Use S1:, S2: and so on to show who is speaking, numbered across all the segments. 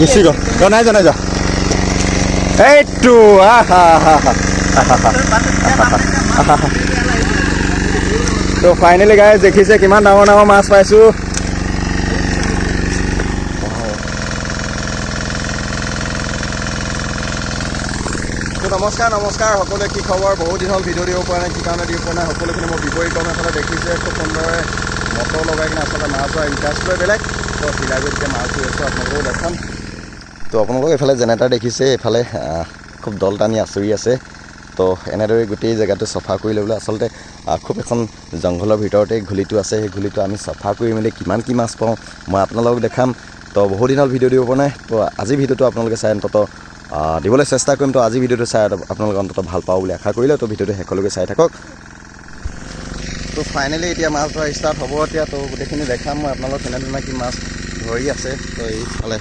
S1: Gucci গ'ল। অ, নাই যোৱা নাই যোৱা। এইটো তো ফাইনেলি গাই দেখিছে কিমান ডাঙৰ ডাঙৰ মাছ পাইছোঁ। নমস্কাৰ নমস্কাৰ, সকলোৱে কি খবৰ? বহুত দিন হ'ল ভিডিঅ' দিব পৰা নাই, কি কাৰণে দিব পৰা নাই, সকলোখিনি মোৰ বিপৰীত ক্ৰমে এফালে দেখিছে, খুব সুন্দৰৰে মটৰ লগাই কিনে আচলতে মাছ ধৰা ইণ্টাৰেষ্টটোৱে বেলেগ। তো আপোনালোকক এইফালে জেনেৰেটাৰ দেখিছে এইফালে খুব দল টানি আচৰি আছে। তো এনেদৰে গোটেই জেগাটো চফা কৰি ল'বলৈ আচলতে খুব এখন জংঘলৰ ভিতৰতে ঘুলিটো আছে। সেই ঘুলিটো আমি চফা কৰি মেলি কিমান কি মাছ পাওঁ মই আপোনালোকক দেখাম। তো বহু দিনত ভিডিঅ' দিব পৰা নাই। তো আজি ভিডিঅ'টো আপোনালোকে চাই অন্তত দিবলৈ চেষ্টা কৰিম। তো আজি ভিডিঅ'টো চাই আপোনালোকে অন্তত ভাল পাব বুলি আশা কৰিলে তো ভিডিঅ'টো শেষলৈকে চাই থাকক। তো ফাইনেলি এতিয়া মাছ ধৰা ষ্টাৰ্ট হ'ব এতিয়া, তো গোটেইখিনি দেখাম মই আপোনালোক কেনেধৰণে কি মাছ ধৰি আছে, তো এইফালে।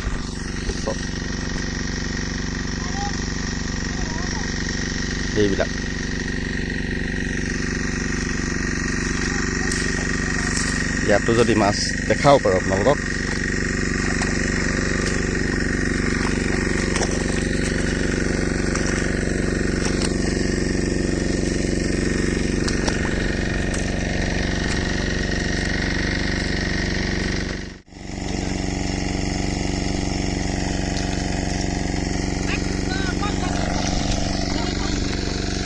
S1: এইবিলাক। ইয়াতো যদি মাছ দেখাব পাৰোঁ আপোনালোকক।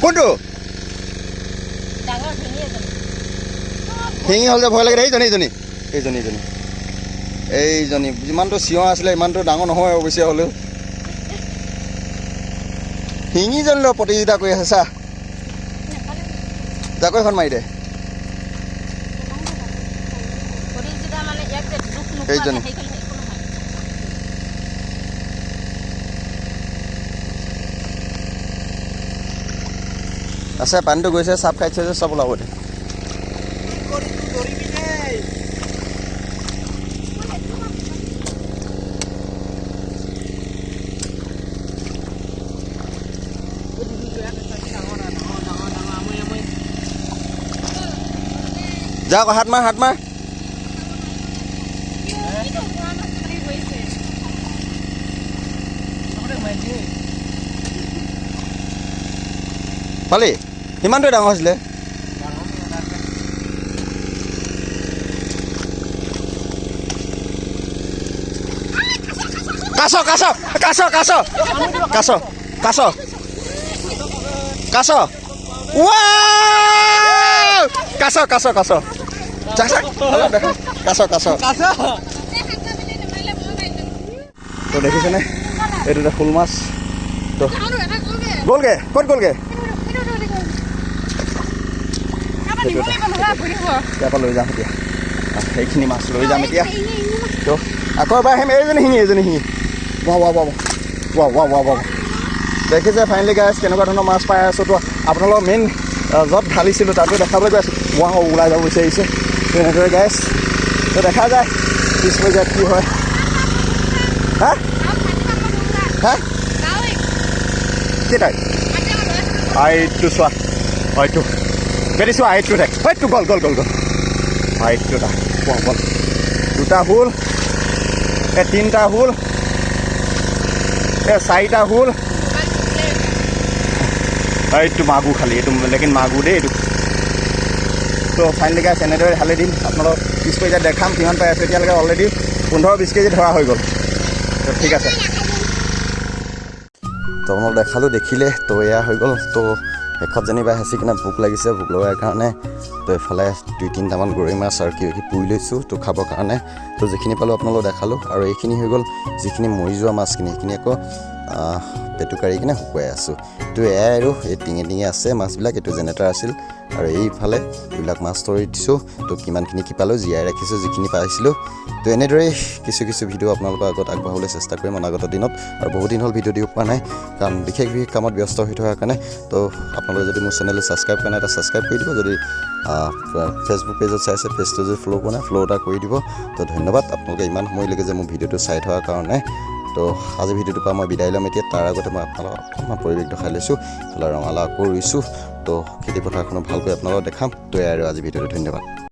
S1: কোনটো
S2: শিঙি
S1: হ'ল যে ভয় লাগে এইজনী এইজনী এইজনী এইজনী। এইজনী যিমানটো চিঞৰ আছিলে ইমানটো ডাঙৰ নহয় অৱশ্যে হ'লেও। শিঙিজনী লৈ প্ৰতিযোগিতা কৰি আছে চা। জাকৈখন মাৰি দে।
S2: প্ৰতিযোগিতা মানে ইয়াক যে দুখ নোপোৱা
S1: কেইজনী?
S2: যে সেইকাৰণে একো নহয়।
S1: আছে, পানীটো গৈছে, চাপ খাইছে যে চব ওলাব দে যা আকৌ হাত মাৰ হাত মাৰ। পালি সিমানটোৱে ডাঙৰ হৈছিলে? কাছ কাছ কাছ কাছ কাছ কাছ কাছ! কাছ কাছ কাছ। কাছ কাছ। তো দেখিছেনে? এইটো এটা শোল মাছ। তো গ'লগে? ক'ত গ'লগে? ইয়াৰ পৰা লৈ যাম এতিয়া সেইখিনি মাছ লৈ যাম এতিয়া। তো আকৌ এবাৰ আহিম এইজনী শিঙি এইজনী শিঙি। ৱা ৱা ৱা ৱা ৱা ৱা ৱা দেখিছে ফাইনেলি গাইছ কেনেকুৱা ধৰণৰ মাছ পাই আছোঁ তো। আপোনালোকৰ মেইন য'ত ঢালিছিলোঁ তাতো দেখাবলৈ গৈ আছোঁ। ৱা ওলাই যাব বিচাৰিছে। তো এনেদৰে গাইছ তো দেখা যায় পিছ পৰ্যায়ত কি হয়। হা? হা? কেইটাই আইটো চোৱা হয়তো। বেটি চোৱা আইটো দে হয়তো গ'ল গ'ল গ'ল গ'ল আইটো দা গ'ল দুটা হুল এই তিনিটা হুল এই চাৰিটা হুল এইটো মাগুৰ খালি এইটো লেকিন মাগুৰ দেই এইটো তো ফাইনেলি গাছ এনেদৰে ঢালি দিম আপোনালোক পিছ পৰ্যায়ত দেখাম কিমান পাই আছে এতিয়ালৈকে অলৰেডি পোন্ধৰ বিছ কেজি ধৰা হৈ গ'ল। তো ঠিক আছে। তো আপোনালোক দেখালোঁ, দেখিলে, তো এয়া হৈ গ'ল। তো শেষত যেনিবা হেঁচি কিনে ভোক লাগিছে ভোক লগাৰ কাৰণে। তো এইফালে দুই তিনিটামান গৰৈ মাছ আৰু কিবা কিবি পুৰি লৈছোঁ তো খাবৰ কাৰণে। তো যিখিনি পালোঁ আপোনালোকক দেখালোঁ। আৰু এইখিনি হৈ গ'ল যিখিনি মৰি যোৱা মাছখিনি। সেইখিনি আকৌ পেটুকাৰি কিনে শুকুৱাই আছোঁ। তো এয়াই আৰু, এই টিঙে টিঙে আছে মাছবিলাক, এইটো জেনেৰেটাৰ আছিল। আৰু এইফালে এইবিলাক মাছ ধৰি দিছোঁ তো কিমানখিনি কি পালোঁ জীয়াই ৰাখিছোঁ, যিখিনি পাইছিলোঁ। তো এনেদৰেই কিছু কিছু ভিডিঅ' আপোনালোকৰ আগত আগবঢ়াবলৈ চেষ্টা কৰিম অনাগত দিনত। আৰু বহুত দিন হ'ল ভিডিঅ' দিব পৰা নাই, কাৰণ বিশেষ বিশেষ কামত ব্যস্ত হৈ থকাৰ কাৰণে। তো আপোনালোকে যদি মোৰ চেনেলটো ছাবস্ক্ৰাইব কৰা নাই এটা ছাবস্ক্ৰাইব কৰি দিব। যদি ফেচবুক পেজত চাইছে পেজটো যদি ফ'ল' কৰা নাই ফ'ল' এটা কৰি দিব। তো ধন্যবাদ, আপোনালোকে ইমান সময়লৈকে যে মোৰ ভিডিঅ'টো চাই থকাৰ কাৰণে। তো আজি ভিডিঅ'টোৰ পৰা মই বিদায় ল'ম এতিয়া। তাৰ আগতে মই আপোনালোকক অকণমান পৰিৱেশ দেখাই লৈছোঁ। এইফালে ৰঙালাও আকৌ ৰুইছোঁ তো খেতি পথাৰখনো ভালকৈ আপোনালোকক দেখাম। তো আৰু আজি ভিডিঅ'টো। ধন্যবাদ।